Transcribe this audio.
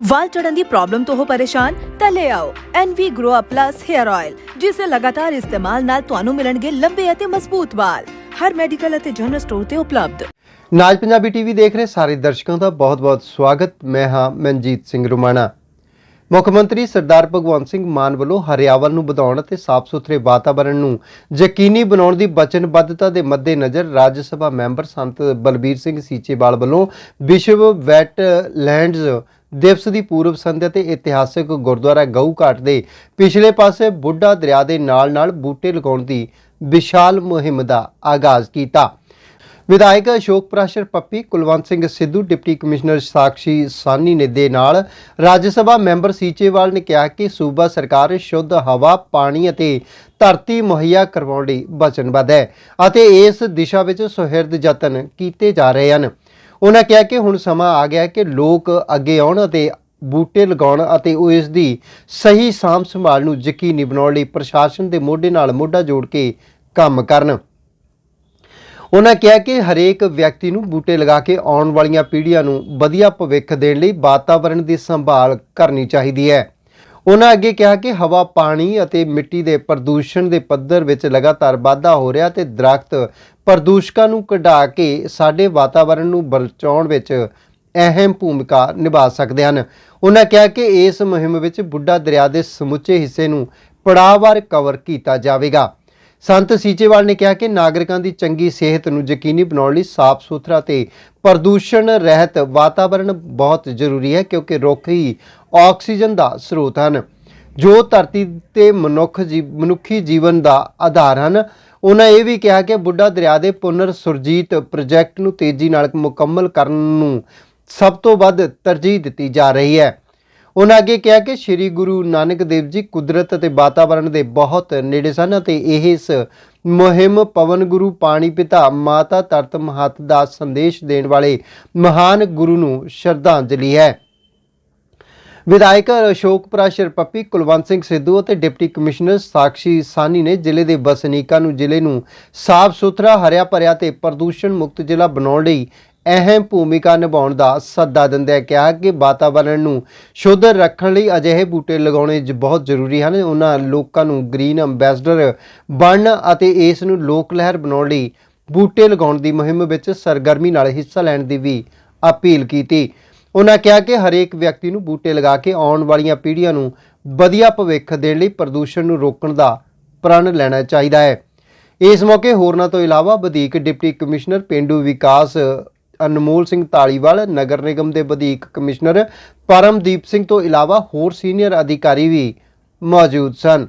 ਵਾਲ ਝੜਨ ਦੀ problem ਤੋਂ ਹੋ ਪਰੇਸ਼ਾਨ, ਤਾਂ ਲੈ ਆਓ NV Grow Up Plus Hair Oil ਜਿਸ ਦੇ ਲਗਾਤਾਰ ਇਸਤੇਮਾਲ ਨਾਲ ਤੁਹਾਨੂੰ ਮਿਲਣਗੇ ਲੰਬੇ ਅਤੇ ਮਜ਼ਬੂਤ ਵਾਲ। ਹਰ ਮੈਡੀਕਲ ਅਤੇ ਜਨਰਲ ਸਟੋਰ ਤੇ ਉਪਲਬਧ। ਨਾਜ ਪੰਜਾਬੀ ਟੀਵੀ ਦੇਖ ਰਹੇ ਸਾਰੇ ਦਰਸ਼ਕਾਂ ਦਾ ਬਹੁਤ-ਬਹੁਤ ਸਵਾਗਤ। ਮੈਂ ਹਾਂ ਮਨਜੀਤ ਸਿੰਘ ਰੁਮਾਣਾ। ਮੁੱਖ ਮੰਤਰੀ ਸਰਦਾਰ ਭਗਵੰਤ ਸਿੰਘ ਮਾਨ ਵੱਲੋਂ ਹਰਿਆਵਲ ਨੂੰ ਵਧਾਉਣ ਅਤੇ ਸਾਫ਼ ਸੁਥਰੇ ਵਾਤਾਵਰਣ ਨੂੰ ਯਕੀਨੀ ਬਣਾਉਣ ਦੀ ਵਚਨਬੱਧਤਾ ਦੇ ਮੱਦੇਨਜ਼ਰ ਰਾਜ ਸਭਾ ਮੈਂਬਰ ਸੰਤ ਬਲਬੀਰ ਸਿੰਘ ਸੀਚੇਵਾਲ ਵੱਲੋਂ ਵਿਸ਼ਵ ਵੈਟ ਵੈਟਲੈਂਡਜ਼ ਦਿਵਸ ਦੀ ਪੂਰਬ ਸੰਧਿਆ ਤੇ ਇਤਿਹਾਸਕ ਗੁਰਦੁਆਰਾ ਗਊ ਘਾਟ ਦੇ ਪਿਛਲੇ ਪਾਸੇ ਬੁੱਢਾ ਦਰਿਆ ਦੇ ਨਾਲ-ਨਾਲ ਬੂਟੇ ਲਗਾਉਣ ਦੀ ਵਿਸ਼ਾਲ ਮੁਹਿੰਮ ਦਾ ਆਗਾਜ਼ ਕੀਤਾ। ਵਿਧਾਇਕ ਅਸ਼ੋਕ ਪ੍ਰਾਸ਼ਰ ਪੱਪੀ ਕੁਲਵੰਤ ਸਿੰਘ ਸਿੱਧੂ, ਡਿਪਟੀ ਕਮਿਸ਼ਨਰ ਸਾਕਸ਼ੀ ਸਾਨੀ ਨੇ ਦੇ ਨਾਲ ਰਾਜ ਸਭਾ ਮੈਂਬਰ ਸੀਚੇਵਾਲ ਨੇ ਕਿਹਾ ਕਿ ਸੂਬਾ ਸਰਕਾਰ ਸ਼ੁੱਧ ਹਵਾ, ਪਾਣੀ ਅਤੇ ਧਰਤੀ ਮੁਹੱਈਆ ਕਰਵਾਉਣ ਲਈ ਵਚਨਬੱਧ ਹੈ ਅਤੇ ਇਸ ਦਿਸ਼ਾ ਵਿੱਚ ਸੁਹਿਰਦ ਯਤਨ ਕੀਤੇ ਜਾ ਰਹੇ ਹਨ। ਉਹਨਾਂ ਕਿਹਾ ਕਿ ਹੁਣ ਸਮਾਂ ਆ ਗਿਆ ਕਿ ਲੋਕ ਅੱਗੇ ਆਉਣ ਅਤੇ ਬੂਟੇ ਲਗਾਉਣ ਅਤੇ ਉਹ ਇਸ ਦੀ ਸਹੀ ਸਾਂਭ ਸੰਭਾਲ ਨੂੰ ਯਕੀਨੀ ਬਣਾਉਣ ਲਈ ਪ੍ਰਸ਼ਾਸਨ ਦੇ ਮੋਢੇ ਨਾਲ ਮੋਢਾ ਜੋੜ ਕੇ ਕੰਮ ਕਰਨ। ਉਹਨਾਂ ਕਿਹਾ ਕਿ ਹਰੇਕ ਵਿਅਕਤੀ ਨੂੰ ਬੂਟੇ ਲਗਾ ਕੇ ਆਉਣ ਵਾਲੀਆਂ ਪੀੜ੍ਹੀਆਂ ਨੂੰ ਵਧੀਆ ਭਵਿੱਖ ਦੇਣ ਲਈ ਵਾਤਾਵਰਣ ਦੀ ਸੰਭਾਲ ਕਰਨੀ ਚਾਹੀਦੀ ਹੈ। ਉਹਨਾਂ ਅੱਗੇ ਕਿਹਾ ਕਿ ਹਵਾ ਪਾਣੀ ਅਤੇ ਮਿੱਟੀ ਦੇ ਪ੍ਰਦੂਸ਼ਣ ਦੇ ਪੱਧਰ ਵਿੱਚ ਲਗਾਤਾਰ ਵਾਧਾ ਹੋ ਰਿਹਾ ਤੇ ਦਰਖਤ ਪ੍ਰਦੂਸ਼ਕਾਂ ਨੂੰ ਕਢਾ ਕੇ ਸਾਡੇ ਵਾਤਾਵਰਣ ਨੂੰ ਬਚਾਉਣ ਵਿੱਚ ਅਹਿਮ ਭੂਮਿਕਾ ਨਿਭਾ ਸਕਦੇ ਹਨ। ਉਹਨਾਂ ਕਿਹਾ ਕਿ ਇਸ ਮੁਹਿੰਮ ਵਿੱਚ ਬੁੱਢਾ ਦਰਿਆ ਦੇ ਸਮੁੱਚੇ ਹਿੱਸੇ ਨੂੰ ਪੜਾਅਵਾਰ ਕਵਰ ਕੀਤਾ ਜਾਵੇਗਾ। ਸੰਤ ਸੀਚੇਵਾਲ ਨੇ ਕਿਹਾ ਕਿ ਨਾਗਰਿਕਾਂ ਦੀ ਚੰਗੀ ਸਿਹਤ ਨੂੰ ਯਕੀਨੀ ਬਣਾਉਣ ਲਈ ਸਾਫ਼ ਸੁਥਰਾ ਤੇ ਪ੍ਰਦੂਸ਼ਣ ਰਹਿਤ ਵਾਤਾਵਰਣ ਬਹੁਤ ਜ਼ਰੂਰੀ ਹੈ, ਕਿਉਂਕਿ ਰੁੱਖ ਹੀ ਆਕਸੀਜਨ ਦਾ ਸਰੋਤ ਹਨ। ਜੋ ਧਰਤੀ ਤੇ ਮਨੁੱਖ ਜੀ, ਮਨੁੱਖੀ ਜੀਵਨ ਦਾ ਆਧਾਰ ਹਨ। ਉਹਨਾਂ ਇਹ ਵੀ ਕਿਹਾ ਕਿ ਬੁੱਢਾ ਦਰਿਆ ਦੇ ਪੁਨਰ ਸੁਰਜੀਤ ਪ੍ਰੋਜੈਕਟ ਨੂੰ ਤੇਜ਼ੀ ਨਾਲ ਮੁਕੰਮਲ ਕਰਨ ਨੂੰ ਸਭ ਤੋਂ ਵੱਧ ਤਰਜੀਹ ਦਿੱਤੀ ਜਾ ਰਹੀ ਹੈ। ਉਹਨਾਂ ਅੱਗੇ ਕਿਹਾ ਕਿ ਸ੍ਰੀ ਗੁਰੂ ਨਾਨਕ ਦੇਵ ਜੀ ਕੁਦਰਤ ਅਤੇ ਵਾਤਾਵਰਣ ਦੇ ਬਹੁਤ ਨੇੜੇ ਸਨ ਅਤੇ ਇਹ ਇਸ ਮੁਹਿੰਮ ਪਵਨ ਗੁਰੂ ਪਾਣੀ ਪਿਤਾ ਮਾਤਾ ਤਰਤ ਮਹਤ ਦਾ ਸੰਦੇਸ਼ ਦੇਣ ਵਾਲੇ ਮਹਾਨ ਗੁਰੂ ਨੂੰ ਸ਼ਰਧਾਂਜਲੀ ਹੈ। ਵਿਧਾਇਕ ਅਸ਼ੋਕ ਪ੍ਰਾਸ਼ਰ ਪੱਪੀ ਕੁਲਵੰਤ ਸਿੰਘ ਸਿੱਧੂ ਅਤੇ ਡਿਪਟੀ ਕਮਿਸ਼ਨਰ ਸਾਕਸ਼ੀ ਸਾਨੀ ਨੇ ਜ਼ਿਲ੍ਹੇ ਦੇ ਵਸਨੀਕਾਂ ਨੂੰ ਜ਼ਿਲ੍ਹੇ ਨੂੰ ਸਾਫ਼ ਸੁਥਰਾ, ਹਰਿਆ ਭਰਿਆ ਤੇ ਪ੍ਰਦੂਸ਼ਣ ਮੁਕਤ ਜ਼ਿਲ੍ਹਾ ਬਣਾਉਣ ਲਈ ਅਹਿਮ ਭੂਮਿਕਾ ਨਿਭਾਉਣ ਦਾ ਸੱਦਾ ਦਿੰਦਿਆਂ ਕਿਹਾ ਕਿ ਵਾਤਾਵਰਣ ਨੂੰ ਸ਼ੁੱਧ ਰੱਖਣ ਲਈ ਅਜਿਹੇ ਬੂਟੇ ਲਗਾਉਣੇ ਬਹੁਤ ਜ਼ਰੂਰੀ ਹਨ। ਉਹਨਾਂ ਲੋਕਾਂ ਨੂੰ ਗ੍ਰੀਨ ਅੰਬੈਸਡਰ ਬਣਨ ਅਤੇ ਇਸ ਨੂੰ ਲੋਕ ਲਹਿਰ ਬਣਾਉਣ ਲਈ ਬੂਟੇ ਲਗਾਉਣ ਦੀ ਮੁਹਿੰਮ ਵਿੱਚ ਸਰਗਰਮੀ ਨਾਲ ਹਿੱਸਾ ਲੈਣ ਦੀ ਵੀ ਅਪੀਲ ਕੀਤੀ। ਉਹਨਾਂ ਕਿਹਾ ਕਿ ਹਰੇਕ ਵਿਅਕਤੀ ਨੂੰ ਬੂਟੇ ਲਗਾ ਕੇ ਆਉਣ ਵਾਲੀਆਂ ਪੀੜ੍ਹੀਆਂ ਨੂੰ ਵਧੀਆ ਭਵਿੱਖ ਦੇਣ ਲਈ ਪ੍ਰਦੂਸ਼ਣ ਨੂੰ ਰੋਕਣ ਦਾ ਪ੍ਰਣ ਲੈਣਾ ਚਾਹੀਦਾ ਹੈ। ਇਸ ਮੌਕੇ ਹੋਰਨਾਂ ਤੋਂ ਇਲਾਵਾ ਵਧੀਕ ਡਿਪਟੀ ਕਮਿਸ਼ਨਰ, ਪਿੰਡੂ ਵਿਕਾਸ ਅਨਮੋਲ ਸਿੰਘ ਤਾਲੀਵਾਲ, ਨਗਰ ਨਿਗਮ ਦੇ ਵਧੀਕ ਕਮਿਸ਼ਨਰ ਪਰਮਦੀਪ ਸਿੰਘ ਤੋਂ ਇਲਾਵਾ ਹੋਰ ਸੀਨੀਅਰ ਅਧਿਕਾਰੀ ਵੀ ਮੌਜੂਦ ਸਨ।